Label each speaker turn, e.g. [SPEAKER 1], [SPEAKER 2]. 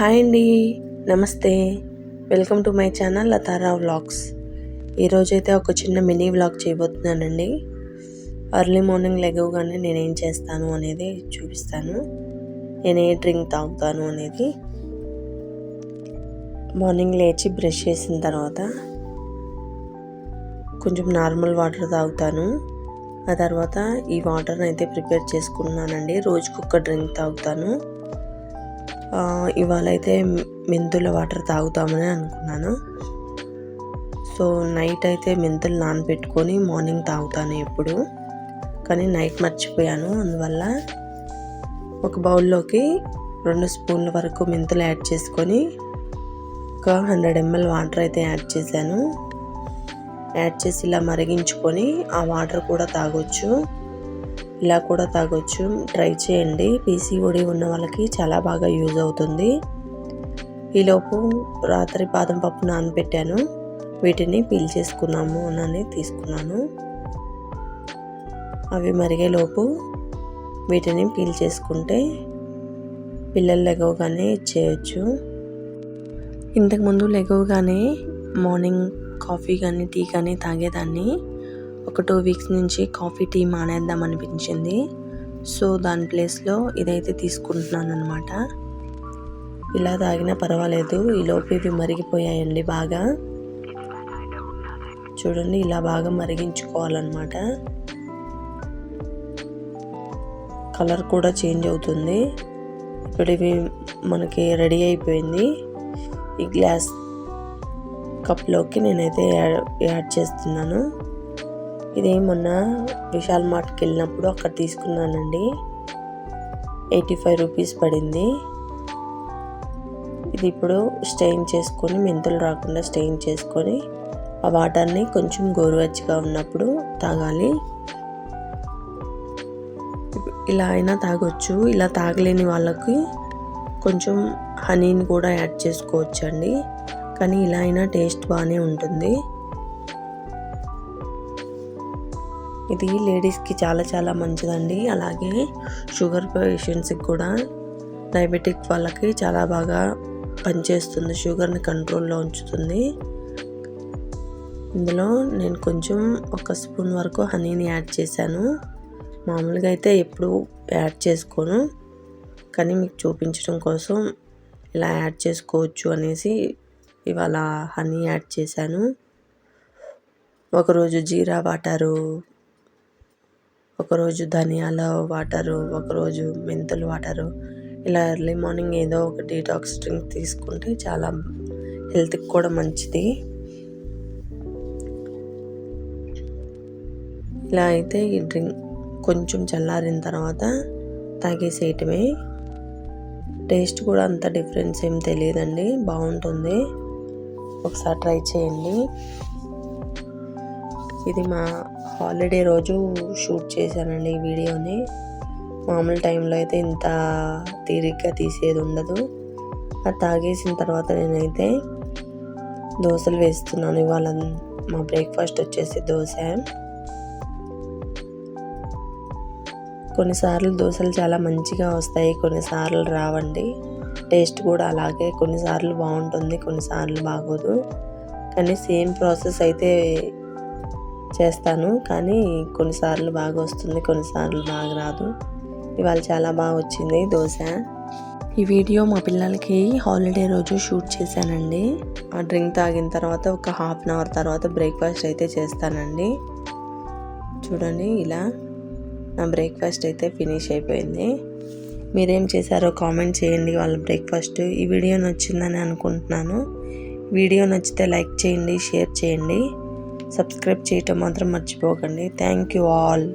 [SPEAKER 1] Hi అండి. నమస్తే. Welcome to my channel Latha Rao vlogs. ఈరోజైతే ఒక చిన్న మినీ వ్లాగ్ చేయబోతున్నానండి. అర్లీ మార్నింగ్ లెగవగానే నేనేం చేస్తాను అనేది చూపిస్తాను. నేను ఏ డ్రింక్ తాగుతాను అనేది. మార్నింగ్ లేచి బ్రష్ చేసిన తర్వాత కొంచెం నార్మల్ వాటర్ తాగుతాను. ఆ తర్వాత ఈ వాటర్ని అయితే ప్రిపేర్ చేసుకున్నానండి. రోజుకొక డ్రింక్ తాగుతాను. ఇవాళ అయితే మెంతుల వాటర్ తాగుతామని అనుకున్నాను. సో నైట్ అయితే మెంతులు నానబెట్టుకొని మార్నింగ్ తాగుతాను ఎప్పుడు. కానీ నైట్ మర్చిపోయాను. అందువల్ల ఒక బౌల్లోకి రెండు స్పూన్ల వరకు మెంతులు యాడ్ చేసుకొని ఒక హండ్రెడ్ ఎంఎల్ వాటర్ అయితే యాడ్ చేశాను. యాడ్ చేసి ఇలా మరిగించుకొని ఆ వాటర్ కూడా తాగొచ్చు. ఇలా కూడా తాగొచ్చు. ట్రై చేయండి. పీసీఓడి ఉన్న వాళ్ళకి చాలా బాగా యూజ్ అవుతుంది. ఈలోపు రాత్రి బాదం పప్పు నానబెట్టాను. వీటిని పీల్ చేసుకున్నాము అని తీసుకున్నాను. అవి మరిగేలోపు వీటిని పీల్ చేసుకుంటే పిల్లలు లెగవగానే ఇచ్చేయచ్చు ఇంతకుముందు లెగవగానే మార్నింగ్ కాఫీ కానీ టీ కానీ తాగేదాన్ని. ఒక టూ వీక్స్ నుంచి కాఫీ టీ మానేద్దాం అనిపించింది. సో దాని ప్లేస్లో ఇదైతే తీసుకుంటున్నాను అనమాట ఇలా తాగినా పర్వాలేదు. ఈలోపు ఇవి మరిగిపోయాయండి బాగా. చూడండి ఇలా బాగా మరిగించుకోవాలన్నమాట. కలర్ కూడా చేంజ్ అవుతుంది. ఇప్పుడు ఇవి మనకి రెడీ అయిపోయింది. ఈ గ్లాస్ కప్లోకి నేనైతే యాడ్ చేస్తున్నాను. ఇది మొన్న విశాల్ మార్ట్కి వెళ్ళినప్పుడు అక్కడ తీసుకున్నానండి. ఎయిటీ ఫైవ్ రూపీస్ పడింది. ఇది ఇప్పుడు స్టెయిన్ చేసుకొని మెంతులు రాకుండా స్టెయిన్ చేసుకొని ఆ వాటర్ని కొంచెం గోరువెచ్చగా ఉన్నప్పుడు తాగాలి. ఇలా అయినా తాగొచ్చు. ఇలా తాగలేని వాళ్ళకి కొంచెం హనీని కూడా యాడ్ చేసుకోవచ్చు అండి కానీ ఇలా అయినా టేస్ట్ బాగానే ఉంటుంది. ఇది లేడీస్కి చాలా చాలా మంచిదండి. అలాగే షుగర్ పేషెంట్స్కి కూడా డయాబెటిక్ వాళ్ళకి చాలా బాగా పనిచేస్తుంది షుగర్ని కంట్రోల్లో ఉంచుతుంది. ఇందులో నేను కొంచెం ఒక స్పూన్ వరకు హనీని యాడ్ చేశాను. మామూలుగా అయితే ఎప్పుడు యాడ్ చేసుకోను. కానీ మీకు చూపించడం కోసం ఇలా యాడ్ చేసుకోవచ్చు అనేసి ఇవాళ హనీ యాడ్ చేశాను. ఒకరోజు జీరా వాటరు ఒకరోజు ధనియాల వాటరు ఒకరోజు మెంతులు వాటరు. ఇలా ఎర్లీ మార్నింగ్ ఏదో ఒక డీటాక్స్ డ్రింక్ తీసుకుంటే చాలా హెల్త్కి కూడా మంచిది. ఇలా అయితే ఈ డ్రింక్ కొంచెం చల్లారిన తర్వాత తాగేసేయటమే. టేస్ట్ కూడా అంత డిఫరెన్స్ ఏం తెలియదండి. బాగుంటుంది. ఒకసారి ట్రై చేయండి. ఇది మా హాలిడే రోజు షూట్ చేశానండి ఈ వీడియోని. మామూలు టైంలో అయితే ఇంత తీరిగ్గా తీసేది ఉండదు. అది తాగేసిన తర్వాత నేనైతే దోశలు వేస్తున్నాను. ఇవాళ మా బ్రేక్ఫాస్ట్ వచ్చేసి దోశ. కొన్నిసార్లు దోశలు చాలా మంచిగా వస్తాయి కొన్నిసార్లు రావండి. టేస్ట్ కూడా అలాగే కొన్నిసార్లు బాగుంటుంది కొన్నిసార్లు బాగోదు. కానీ సేమ్ ప్రాసెస్ అయితే చేస్తాను కానీ కొన్నిసార్లు బాగా వస్తుంది కొన్నిసార్లు బాగా రాదు. ఇవాళ చాలా బాగా వచ్చింది దోశ. ఈ వీడియో మా పిల్లలకి హాలిడే రోజు షూట్ చేశానండి. ఆ డ్రింక్ తాగిన తర్వాత ఒక హాఫ్ అన్ అవర్ తర్వాత బ్రేక్ఫాస్ట్ అయితే చేస్తానండి. చూడండి ఇలా నా బ్రేక్ఫాస్ట్ అయితే ఫినిష్ అయిపోయింది. మీరేం చేశారో కామెంట్ చేయండి వాళ్ళ బ్రేక్ఫాస్ట్ ఈ వీడియో నచ్చిందని అనుకుంటున్నాను. వీడియో నచ్చితే లైక్ చేయండి షేర్ చేయండి. సబ్స్క్రైబ్ చేయటం మాత్రం మర్చిపోకండి. Thank you all